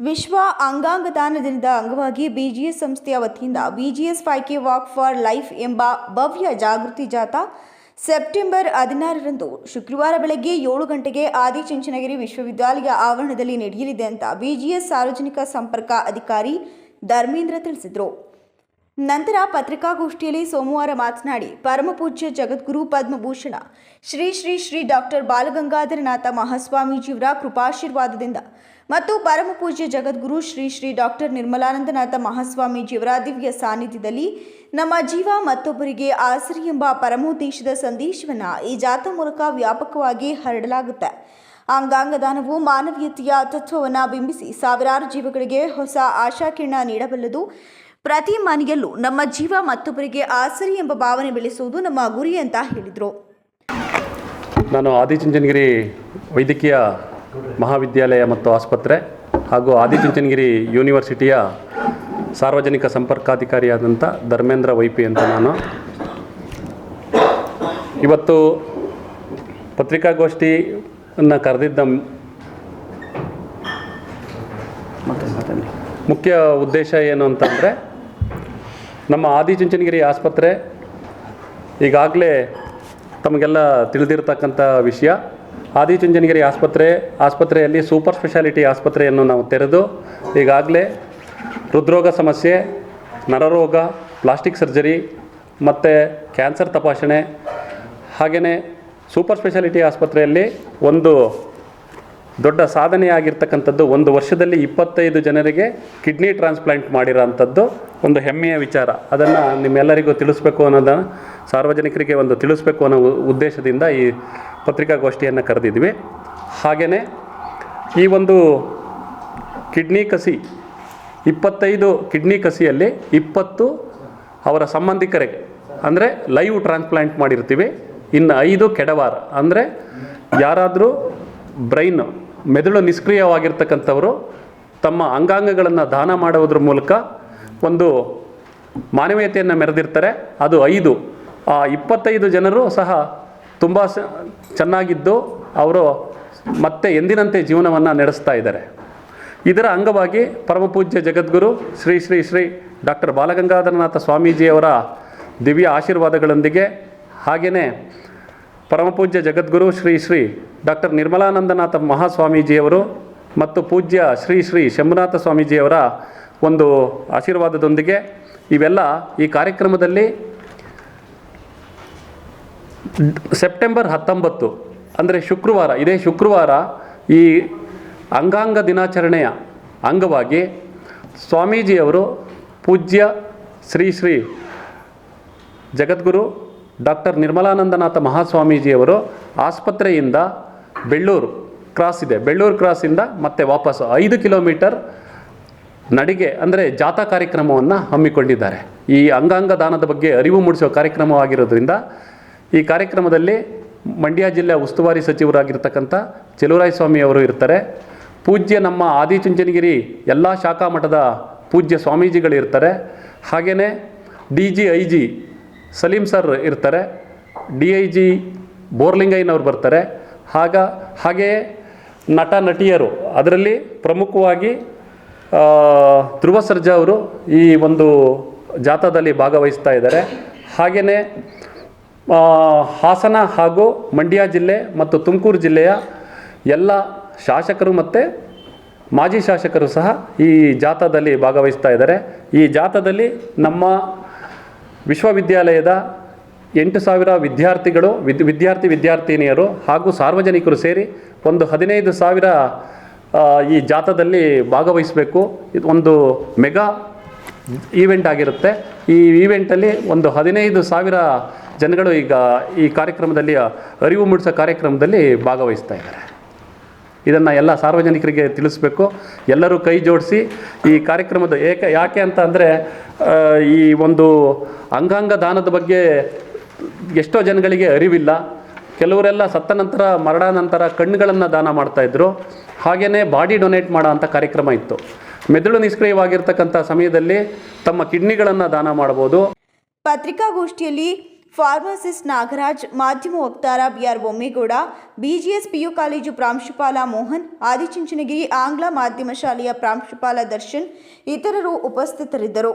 ವಿಶ್ವ ಅಂಗಾಂಗ ದಾನ ದಿನದ ಅಂಗವಾಗಿ ಬಿಜಿಎಸ್ ಸಂಸ್ಥೆಯ ವತಿಯಿಂದ BGS five K walk for life ಎಂಬ ಭವ್ಯ ಜಾಗೃತಿ ಜಾಥಾ ಸೆಪ್ಟೆಂಬರ್ ಹದಿನಾರರಂದು ಶುಕ್ರವಾರ ಬೆಳಗ್ಗೆ ಏಳು ಗಂಟೆಗೆ ಆದಿಚುಂಚನಗಿರಿ ವಿಶ್ವವಿದ್ಯಾಲಯ ಆವರಣದಲ್ಲಿ ನಡೆಯಲಿದೆ ಅಂತ ಬಿಜಿಎಸ್ ಸಾರ್ವಜನಿಕ ಸಂಪರ್ಕ ಅಧಿಕಾರಿ ಧರ್ಮೇಂದ್ರ ತಿಳಿಸಿದರು. ನಂತರ ಪತ್ರಿಕಾಗೋಷ್ಠಿಯಲ್ಲಿ ಸೋಮವಾರ ಮಾತನಾಡಿ, ಪರಮಪೂಜ್ಯ ಜಗದ್ಗುರು ಪದ್ಮಭೂಷಣ, ಶ್ರೀ ಶ್ರೀ ಶ್ರೀ ಡಾಕ್ಟರ್ ಬಾಲಗಂಗಾಧರನಾಥ ಮಹಾಸ್ವಾಮೀಜಿಯವರ ಕೃಪಾಶೀರ್ವಾದದಿಂದ ಮತ್ತು ಪರಮಪೂಜ್ಯ ಜಗದ್ಗುರು ಶ್ರೀ ಶ್ರೀ ಡಾಕ್ಟರ್ ನಿರ್ಮಲಾನಂದನಾಥ ಮಹಾಸ್ವಾಮೀಜಿಯವರ ದಿವ್ಯ ಸಾನ್ನಿಧ್ಯದಲ್ಲಿ ನಮ್ಮ ಜೀವ ಮತ್ತೊಬ್ಬರಿಗೆ ಆಸರಿ ಎಂಬ ಪರಮೋದ್ದೇಶದ ಸಂದೇಶವನ್ನು ಈ ಜಾಥಾ ಮೂಲಕ ವ್ಯಾಪಕವಾಗಿ ಹರಡಲಾಗುತ್ತೆ. ಅಂಗಾಂಗ ದಾನವು ಮಾನವೀಯತೆಯ ತತ್ವವನ್ನು ಬಿಂಬಿಸಿ ಸಾವಿರಾರು ಜೀವಗಳಿಗೆ ಹೊಸ ಆಶಾಕಿರಣ ನೀಡಬಲ್ಲದು. ಪ್ರತಿ ಮನೆಯಲ್ಲೂ ನಮ್ಮ ಜೀವ ಮತ್ತೊಬ್ಬರಿಗೆ ಆಸರಿ ಎಂಬ ಭಾವನೆ ಬೆಳೆಸುವುದು ನಮ್ಮ ಗುರಿ ಅಂತ ಹೇಳಿದರು. ನಾನು ಆದಿಚುಂಚನಗಿರಿ ವೈದ್ಯಕೀಯ ಮಹಾವಿದ್ಯಾಲಯ ಮತ್ತು ಆಸ್ಪತ್ರೆ ಹಾಗೂ ಆದಿಚುಂಚನಗಿರಿ ಯೂನಿವರ್ಸಿಟಿಯ ಸಾರ್ವಜನಿಕ ಸಂಪರ್ಕಾಧಿಕಾರಿಯಾದಂಥ ಧರ್ಮೇಂದ್ರ ವೈಪಿ ಅಂತ ನಾನು. ಇವತ್ತು ಪತ್ರಿಕಾಗೋಷ್ಠಿಯನ್ನು ಕರೆದಿದ್ದ ಮುಖ್ಯ ಉದ್ದೇಶ ಏನು ಅಂತಂದರೆ ನಮ್ಮ ಆದಿಚುಂಚನಗಿರಿ ಆಸ್ಪತ್ರೆ ಈಗಾಗಲೇ ತಮಗೆಲ್ಲ ತಿಳಿದಿರ್ತಕ್ಕಂಥ ವಿಷಯ. ಆದಿಚುಂಚನಗಿರಿ ಆಸ್ಪತ್ರೆ, ಆಸ್ಪತ್ರೆಯಲ್ಲಿ ಸೂಪರ್ ಸ್ಪೆಷಾಲಿಟಿ ಆಸ್ಪತ್ರೆಯನ್ನು ನಾವು ತೆರೆದು, ಈಗಾಗಲೇ ಹೃದ್ರೋಗ ಸಮಸ್ಯೆ, ನರರೋಗ, ಪ್ಲಾಸ್ಟಿಕ್ ಸರ್ಜರಿ ಮತ್ತು ಕ್ಯಾನ್ಸರ್ ತಪಾಸಣೆ ಹಾಗೆಯೇ ಸೂಪರ್ ಸ್ಪೆಷಾಲಿಟಿ ಆಸ್ಪತ್ರೆಯಲ್ಲಿ ಒಂದು ದೊಡ್ಡ ಸಾಧನೆಯಾಗಿರ್ತಕ್ಕಂಥದ್ದು ಒಂದು ವರ್ಷದಲ್ಲಿ ಇಪ್ಪತ್ತೈದು ಜನರಿಗೆ ಕಿಡ್ನಿ ಟ್ರಾನ್ಸ್ಪ್ಲಾಂಟ್ ಮಾಡಿರೋಂಥದ್ದು ಒಂದು ಹೆಮ್ಮೆಯ ವಿಚಾರ. ಅದನ್ನು ನಿಮ್ಮೆಲ್ಲರಿಗೂ ತಿಳಿಸ್ಬೇಕು ಅನ್ನೋದನ್ನು ಸಾರ್ವಜನಿಕರಿಗೆ ಒಂದು ತಿಳಿಸ್ಬೇಕು ಅನ್ನೋ ಉದ್ದೇಶದಿಂದ ಈ ಪತ್ರಿಕಾಗೋಷ್ಠಿಯನ್ನು ಕರೆದಿದ್ವಿ. ಹಾಗೆಯೇ ಈ ಒಂದು ಕಿಡ್ನಿ ಕಸಿ, ಇಪ್ಪತ್ತೈದು ಕಿಡ್ನಿ ಕಸಿಯಲ್ಲಿ ಇಪ್ಪತ್ತು ಅವರ ಸಂಬಂಧಿಕರಿಗೆ, ಅಂದರೆ ಲೈವ್ ಟ್ರಾನ್ಸ್ಪ್ಲಾಂಟ್ ಮಾಡಿರ್ತೀವಿ. ಇನ್ನು ಐದು ಕೆಡವಾರ, ಅಂದರೆ ಯಾರಾದರೂ ಬ್ರೈನ್ ಮೆದುಳು ನಿಷ್ಕ್ರಿಯವಾಗಿರ್ತಕ್ಕಂಥವರು ತಮ್ಮ ಅಂಗಾಂಗಗಳನ್ನು ದಾನ ಮಾಡುವುದ್ರ ಮೂಲಕ ಒಂದು ಮಾನವೀಯತೆಯನ್ನು ಮೆರೆದಿರ್ತಾರೆ. ಅದು ಐದು. ಆ ಇಪ್ಪತ್ತೈದು ಜನರು ಸಹ ತುಂಬ ಚೆನ್ನಾಗಿದ್ದು ಅವರು ಮತ್ತೆ ಎಂದಿನಂತೆ ಜೀವನವನ್ನು ನಡೆಸ್ತಾ ಇದ್ದಾರೆ. ಇದರ ಅಂಗವಾಗಿ ಪರಮಪೂಜ್ಯ ಜಗದ್ಗುರು ಶ್ರೀ ಶ್ರೀ ಶ್ರೀ ಡಾಕ್ಟರ್ ಬಾಲಗಂಗಾಧರನಾಥ ಸ್ವಾಮೀಜಿಯವರ ದಿವ್ಯ ಆಶೀರ್ವಾದಗಳೊಂದಿಗೆ ಹಾಗೆಯೇ ಪರಮಪೂಜ್ಯ ಜಗದ್ಗುರು ಶ್ರೀ ಶ್ರೀ ಡಾಕ್ಟರ್ ನಿರ್ಮಲಾನಂದನಾಥ ಮಹಾಸ್ವಾಮೀಜಿಯವರು ಮತ್ತು ಪೂಜ್ಯ ಶ್ರೀ ಶ್ರೀ ಶಂಭುನಾಥ ಸ್ವಾಮೀಜಿಯವರ ಒಂದು ಆಶೀರ್ವಾದದೊಂದಿಗೆ ಇವೆಲ್ಲ ಈ ಕಾರ್ಯಕ್ರಮದಲ್ಲಿ ಸೆಪ್ಟೆಂಬರ್ ಹತ್ತೊಂಬತ್ತು, ಅಂದರೆ ಶುಕ್ರವಾರ, ಇದೇ ಶುಕ್ರವಾರ ಈ ಅಂಗಾಂಗ ದಿನಾಚರಣೆಯ ಅಂಗವಾಗಿ ಸ್ವಾಮೀಜಿಯವರು ಪೂಜ್ಯ ಶ್ರೀ ಶ್ರೀ ಜಗದ್ಗುರು ಡಾಕ್ಟರ್ ನಿರ್ಮಲಾನಂದನಾಥ ಮಹಾಸ್ವಾಮೀಜಿಯವರು ಆಸ್ಪತ್ರೆಯಿಂದ ಬೆಳ್ಳೂರು ಕ್ರಾಸ್ ಇದೆ. ಬೆಳ್ಳೂರು ಕ್ರಾಸಿಂದ ಮತ್ತೆ ವಾಪಸ್ಸು ಐದು ಕಿಲೋಮೀಟರ್ ನಡಿಗೆ, ಅಂದರೆ ಜಾಥಾ ಕಾರ್ಯಕ್ರಮವನ್ನು ಹಮ್ಮಿಕೊಂಡಿದ್ದಾರೆ. ಈ ಅಂಗಾಂಗ ದಾನದ ಬಗ್ಗೆ ಅರಿವು ಮೂಡಿಸುವ ಕಾರ್ಯಕ್ರಮವಾಗಿರೋದ್ರಿಂದ ಈ ಕಾರ್ಯಕ್ರಮದಲ್ಲಿ ಮಂಡ್ಯ ಜಿಲ್ಲೆ ಉಸ್ತುವಾರಿ ಸಚಿವರಾಗಿರ್ತಕ್ಕಂಥ ಅವರು ಇರ್ತಾರೆ. ಪೂಜ್ಯ ನಮ್ಮ ಆದಿಚುಂಚನಗಿರಿ ಎಲ್ಲ ಶಾಖಾ ಮಠದ ಪೂಜ್ಯ ಸ್ವಾಮೀಜಿಗಳು ಇರ್ತಾರೆ. ಹಾಗೆಯೇ D G I G Saleem sir ಇರ್ತಾರೆ. ಡಿ ಐ ಜಿ ಬೋರ್ಲಿಂಗಯ್ಯನವ್ರು ಬರ್ತಾರೆ. ಆಗ ಹಾಗೆಯೇ ನಟ, ನಟಿಯರು. ಅದರಲ್ಲಿ ಪ್ರಮುಖವಾಗಿ ಧ್ರುವ ಸರ್ಜಾ ಅವರು ಈ ಒಂದು ಜಾಥಾದಲ್ಲಿ ಭಾಗವಹಿಸ್ತಾ ಇದ್ದಾರೆ. ಹಾಗೆಯೇ ಹಾಸನ ಹಾಗೂ ಮಂಡ್ಯ ಜಿಲ್ಲೆ ಮತ್ತು ತುಮಕೂರು ಜಿಲ್ಲೆಯ ಎಲ್ಲ ಶಾಸಕರು ಮತ್ತು ಮಾಜಿ ಶಾಸಕರು ಸಹ ಈ ಜಾಥಾದಲ್ಲಿ ಭಾಗವಹಿಸ್ತಾ ಇದ್ದಾರೆ. ಈ ಜಾಥಾದಲ್ಲಿ ನಮ್ಮ ವಿಶ್ವವಿದ್ಯಾಲಯದ ಎಂಟು ಸಾವಿರ ವಿದ್ಯಾರ್ಥಿಗಳು, ವಿದ್, ವಿದ್ಯಾರ್ಥಿ ವಿದ್ಯಾರ್ಥಿನಿಯರು ಹಾಗೂ ಸಾರ್ವಜನಿಕರು ಸೇರಿ ಒಂದು ಹದಿನೈದು ಸಾವಿರ ಈ ಜಾಥಾದಲ್ಲಿ ಭಾಗವಹಿಸಬೇಕು. ಇದು ಒಂದು ಮೆಗಾ ಈವೆಂಟ್ ಆಗಿರುತ್ತೆ. ಈ ಈವೆಂಟಲ್ಲಿ ಒಂದು ಹದಿನೈದು ಸಾವಿರ ಜನಗಳು ಈಗ ಈ ಕಾರ್ಯಕ್ರಮದಲ್ಲಿ, ಅರಿವು ಮೂಡಿಸೋ ಕಾರ್ಯಕ್ರಮದಲ್ಲಿ ಭಾಗವಹಿಸ್ತಾ ಇದ್ದಾರೆ. ಇದನ್ನು ಎಲ್ಲ ಸಾರ್ವಜನಿಕರಿಗೆ ತಿಳಿಸ್ಬೇಕು. ಎಲ್ಲರೂ ಕೈ ಜೋಡಿಸಿ ಈ ಕಾರ್ಯಕ್ರಮದ ಏಕೆ ಯಾಕೆ ಅಂತ ಅಂದರೆ ಈ ಒಂದು ಅಂಗಾಂಗ ದಾನದ ಬಗ್ಗೆ ಎಷ್ಟೋ ಜನಗಳಿಗೆ ಅರಿವಿಲ್ಲ. ಕೆಲವರೆಲ್ಲ ಸತ್ತ ನಂತರ ಮರಣಾನಂತರ ಕಣ್ಣುಗಳನ್ನು ದಾನ ಮಾಡ್ತಾಯಿದ್ರು ಹಾಗೆಯೇ ಬಾಡಿ ಡೊನೇಟ್ ಮಾಡೋ ಅಂಥ ಕಾರ್ಯಕ್ರಮ ಇತ್ತು. ಮೆದುಳು ನಿಷ್ಕ್ರಿಯವಾಗಿರ್ತಕ್ಕಂಥ ಸಮಯದಲ್ಲಿ ತಮ್ಮ ಕಿಡ್ನಿಗಳನ್ನು ದಾನ ಮಾಡ್ಬೋದು. ಪತ್ರಿಕಾಗೋಷ್ಠಿಯಲ್ಲಿ ಫಾರ್ಮಸಿಸ್ಟ್ ನಾಗರಾಜ್, ಮಾಧ್ಯಮ ವಕ್ತಾರ B R Bommegowda, B G S P U college ಪ್ರಾಂಶುಪಾಲ ಮೋಹನ್, ಆದಿಚುಂಚನಗಿರಿ ಆಂಗ್ಲ ಮಾಧ್ಯಮ ಶಾಲೆಯ ಪ್ರಾಂಶುಪಾಲ ದರ್ಶನ್, ಇತರರು ಉಪಸ್ಥಿತರಿದ್ದರು.